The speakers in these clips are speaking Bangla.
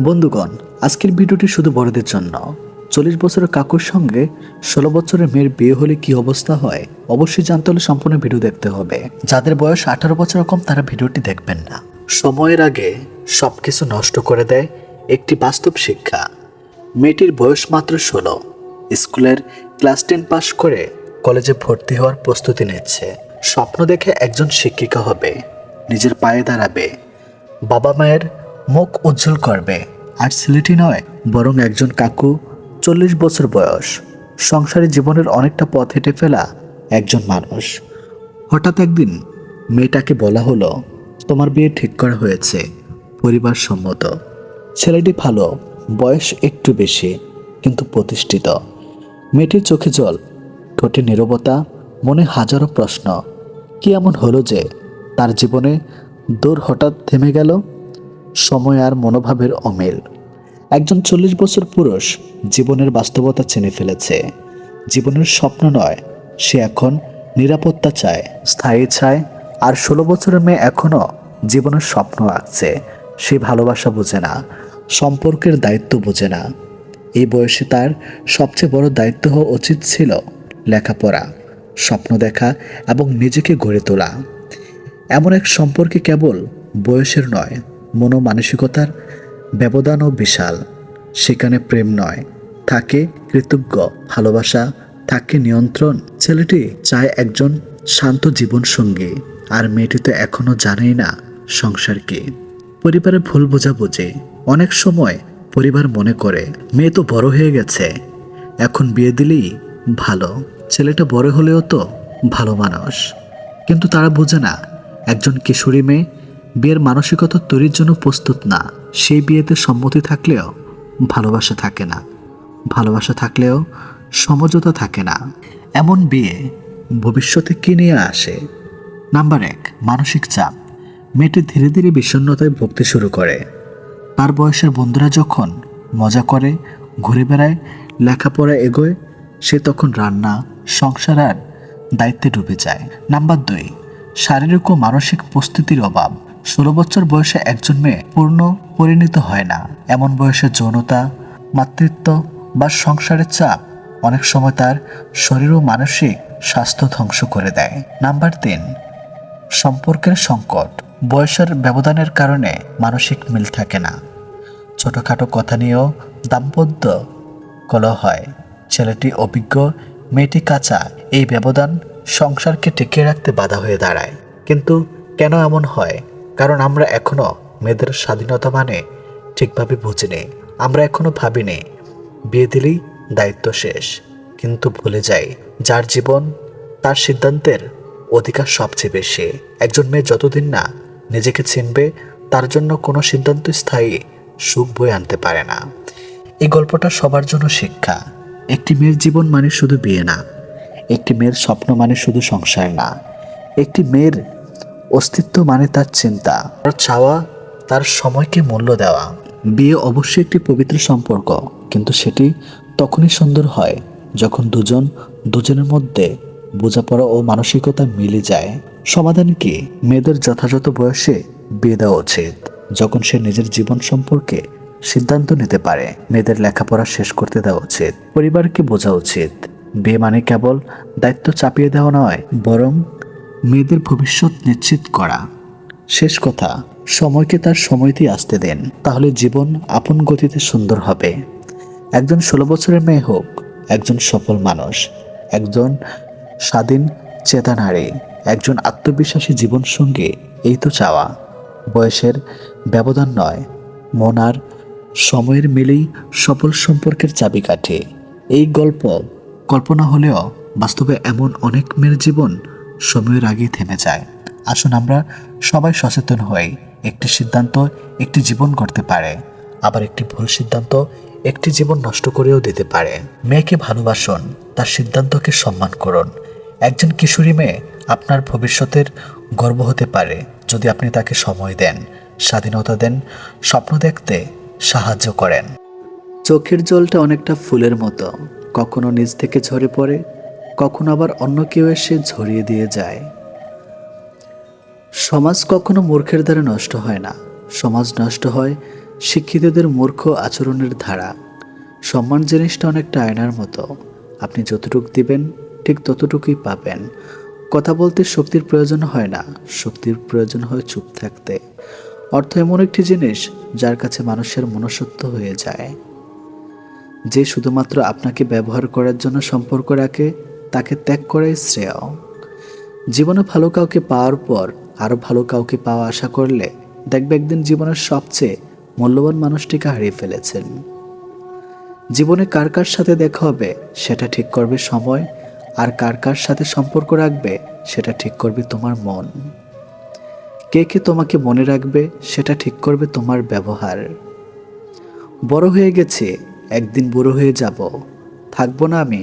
বন্ধুগণ, আজকের ভিডিওটি শুধু বড়দের জন্য। চল্লিশ বছরের কাকুর সঙ্গে ষোলো বছরের মেয়ের বিয়ে হলে কি অবস্থা হয়, অবশ্যই জানতে হলে সম্পূর্ণ ভিডিও দেখতে হবে। যাদের বয়স আঠারো বছর কম, তারা ভিডিওটি দেখবেন না। সময়ের আগে সবকিছু নষ্ট করে দেয় একটি বাস্তব শিক্ষা। মেয়েটির বয়স মাত্র ষোলো। স্কুলের ক্লাস টেন পাশ করে কলেজে ভর্তি হওয়ার প্রস্তুতি নিচ্ছে। স্বপ্ন দেখে একজন শিক্ষিকা হবে, নিজের পায়ে দাঁড়াবে। বাবা মায়ের মুখ উজ্জ্বল করবে। আর ছেলেটি নয়, বরং একজন কাকু, চল্লিশ বছর বয়স। সংসারী জীবনের অনেকটা পথ হেঁটে ফেলা একজন মানুষ। হঠাৎ একদিন মেয়েটাকে বলা হলো, তোমার বিয়ে ঠিক করা হয়েছে, পরিবার সম্মত। ছেলেটি ভালো, বয়স একটু বেশি, কিন্তু প্রতিষ্ঠিত। মেয়েটির চোখে জল, ঠোঁটে নীরবতা, মনে হাজারো প্রশ্ন। কি এমন হলো যে তার জীবনে দৌড় হঠাৎ থেমে গেল? সময় আর মনোভাবের অমিল। একজন চল্লিশ বছর পুরুষ জীবনের বাস্তবতা চেনে ফেলেছে। জীবনের স্বপ্ন নয়, সে এখন নিরাপত্তা চায়, স্থায়ী চায়, আর ষোলো বছরের মেয়ে এখনও জীবনের স্বপ্ন আঁকছে। সে ভালোবাসা বোঝে না, সম্পর্কের দায়িত্ব বোঝে না। এই বয়সে তার সবচেয়ে বড় দায়িত্ব হওয়া উচিত ছিল লেখাপড়া, স্বপ্ন দেখা এবং নিজেকে গড়ে তোলা। এমন এক সম্পর্কে কেবল বয়সের নয় মনোমানসিকতার ব্যবধানও বিশাল। সেখানে প্রেম নয়, থাকে কৃতজ্ঞ, ভালোবাসা, থাকে নিয়ন্ত্রণ। ছেলেটি চায় একজন শান্ত জীবন সঙ্গী আর মেয়েটি তো এখনও জানেই না সংসার কি। পরিবারের ভুল বোঝাবুঝি, অনেক সময় পরিবার মনে করে, মেয়ে তো বড় হয়ে গেছে, এখন বিয়ে দিলেই ভালো, ছেলেটা বড় হলেও তো ভালো মানুষ। কিন্তু তারা বোঝে না, একজন কিশোরী মেয়ে বিয়ের মানসিকতা তৈরির জন্য প্রস্তুত না। সেই বিয়েতে সম্মতি থাকলেও ভালোবাসা থাকে না। ভালোবাসা থাকলেও সমঝোতা থাকে না। এমন বিয়ে ভবিষ্যতে কি নিয়ে আসে? নাম্বার এক, মানসিক চাপ। মেয়েটি ধীরে ধীরে বিষণ্ণতায় ভুগতে শুরু করে। তার বয়সের বন্ধুরা যখন মজা করে, ঘুরে বেড়ায় লেখাপড়া এগোয়, সে তখন রান্না, সংসার আর দায়িত্বে ডুবে যায়। নাম্বার দুই, শারীরিক ও মানসিক প্রস্তুতির অভাব। ষোলো বছর বয়সে একজন মেয়ে পূর্ণ পরিণত হয় না। এমন বয়সে যৌনতা, মাতৃত্ব বা সংসারের চাপ অনেক সময় তার শরীর ও মানসিক স্বাস্থ্য ধ্বংস করে দেয়। নাম্বার তিন, সম্পর্কের সংকট। বয়সের ব্যবধানের কারণে মানসিক মিল থাকে না। ছোটোখাটো কথা নিয়েও দাম্পত্য কলহ হয়। ছেলেটি অভিজ্ঞ, মেয়েটি কাঁচা। এই ব্যবধান সংসারকে টিকিয়ে রাখতে বাধা হয়ে দাঁড়ায়। কিন্তু কেন এমন হয়? কারণ আমরা এখনও মেয়েদের স্বাধীনতা মানে ঠিকভাবে বুঝিনি। আমরা এখনও ভাবিনি। বিয়ে দিলেই দায়িত্ব শেষ। কিন্তু ভুলে যাই, যার জীবন তার সিদ্ধান্তের অধিকার সবচেয়ে বেশি। একজন মেয়ে যতদিন না নিজেকে চিনবে, তার জন্য কোনো সিদ্ধান্ত স্থায়ী সুখ বয়ে আনতে পারে না। এই গল্পটা সবার জন্য শিক্ষা। একটি মেয়ের জীবন মানে শুধু বিয়ে না, একটি মেয়ের স্বপ্ন মানে শুধু সংসার না। একটি মেয়ের অস্তিত্ব মানে তার চিন্তা। তার চাওয়া, তার সময়কে মূল্য দেওয়া। বিয়ে অবশ্যই একটি পবিত্র সম্পর্ক, কিন্তু সেটি তখনই সুন্দর হয় যখন দুজন, দুজনের মধ্যে বোঝাপড়া ও মানসিকতা মিলে যায়। সমাধান কি? মেয়েদের যথাযথ বয়সে বিয়ে দেওয়া উচিত, যখন সে নিজের জীবন সম্পর্কে সিদ্ধান্ত নিতে পারে। মেয়েদের লেখাপড়া শেষ করতে দেওয়া উচিত, পরিবারকে বোঝা উচিত। বিয়ে মানে কেবল দায়িত্ব চাপিয়ে দেওয়া নয়, বরং মেয়েদের ভবিষ্যৎ নিশ্চিত করা। শেষ কথা, সময়কে তার সময়তেই আসতে দেন, তাহলে জীবন আপন গতিতে সুন্দর হবে। একজন ষোলো বছরের মেয়ে হোক, একজন সফল মানুষ, একজন স্বাধীন চেতা নারী একজন আত্মবিশ্বাসী জীবনসঙ্গী, এই তো চাওয়া। বয়সের ব্যবধান নয়, মন আর সময়ের মিলেই সফল সম্পর্কের চাবিকাঠি এই গল্প কল্পনা হলেও বাস্তবে এমন অনেক মেয়ের জীবন সময়ের আগেই থেমে যায়। আসুন আমরা সবাই সচেতন হই। একটি সিদ্ধান্ত একটি জীবন করতে পারে। আবার একটি ভুল সিদ্ধান্ত একটি জীবন নষ্ট করেও দিতে পারে। মেয়েকে ভালোবাসুন, তার সিদ্ধান্তকে সম্মান করুন। একজন কিশোরী মেয়ে আপনার ভবিষ্যতের গর্ব হতে পারে। যদি আপনি তাকে সময় দেন, স্বাধীনতা দেন, স্বপ্ন দেখতে সাহায্য করেন। চোখের জলটা অনেকটা ফুলের মতো। কখনো নিজ থেকে ঝরে পড়ে কখনো আবার অন্য কেউ এসে ঝরিয়ে দিয়ে যায়। সমাজ কখনো মূর্খের দ্বারা নষ্ট হয় না। সমাজ নষ্ট হয় শিক্ষিতদের মূর্খ আচরণের ধারা। সম্মান জিনিসটা অনেকটা আয়নার মতো। আপনি যতটুকু দিবেন, ঠিক ততটুকুই পাবেন। কথা বলতে শক্তির প্রয়োজন হয় না। শক্তির প্রয়োজন হয় চুপ থাকতে। অর্থ এমন একটি জিনিস যার কাছে মানুষের মনসত্ব হয়ে যায়। যে শুধুমাত্র আপনাকে ব্যবহার করার জন্য সম্পর্ক রাখে তাকে ত্যাগ করাই শ্রেয়। জীবনে ভালো কাউকে পাওয়ার পর আরও ভালো কাউকে পাওয়া আশা করলে দেখবে একদিন জীবনের সবচেয়ে মূল্যবান মানুষটিকে হারিয়ে ফেলেছেন। জীবনে কার কার সাথে দেখা হবে সেটা ঠিক করবে সময়, আর কার কার সাথে সম্পর্ক রাখবে সেটা ঠিক করবে তোমার মন। কে কে তোমাকে মনে রাখবে সেটা ঠিক করবে তোমার ব্যবহার। বড় হয়ে গেছে, একদিন বুড়ো হয়ে যাব। থাকব না আমি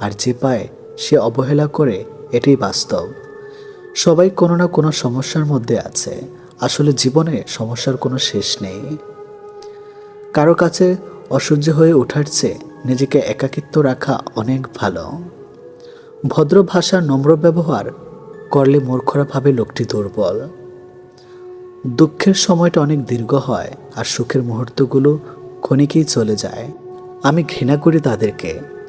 আর যে পায় সে অবহেলা করে, এটাই বাস্তব। সবাই কোনো না কোনো সমস্যার মধ্যে আছে। আসলে জীবনে সমস্যার কোনো শেষ নেই। কারও কাছে অসহ্য হয়ে ওঠার চেয়ে নিজেকে একাকিত্ব রাখা অনেক ভালো। ভদ্র ভাষা নম্র ব্যবহার করলে মূর্খরা ভাবে লোকটি দুর্বল। দুঃখের সময়টা অনেক দীর্ঘ হয় আর সুখের মুহূর্তগুলো ক্ষণিকেই চলে যায়। আমি ঘৃণা করি তাদেরকে।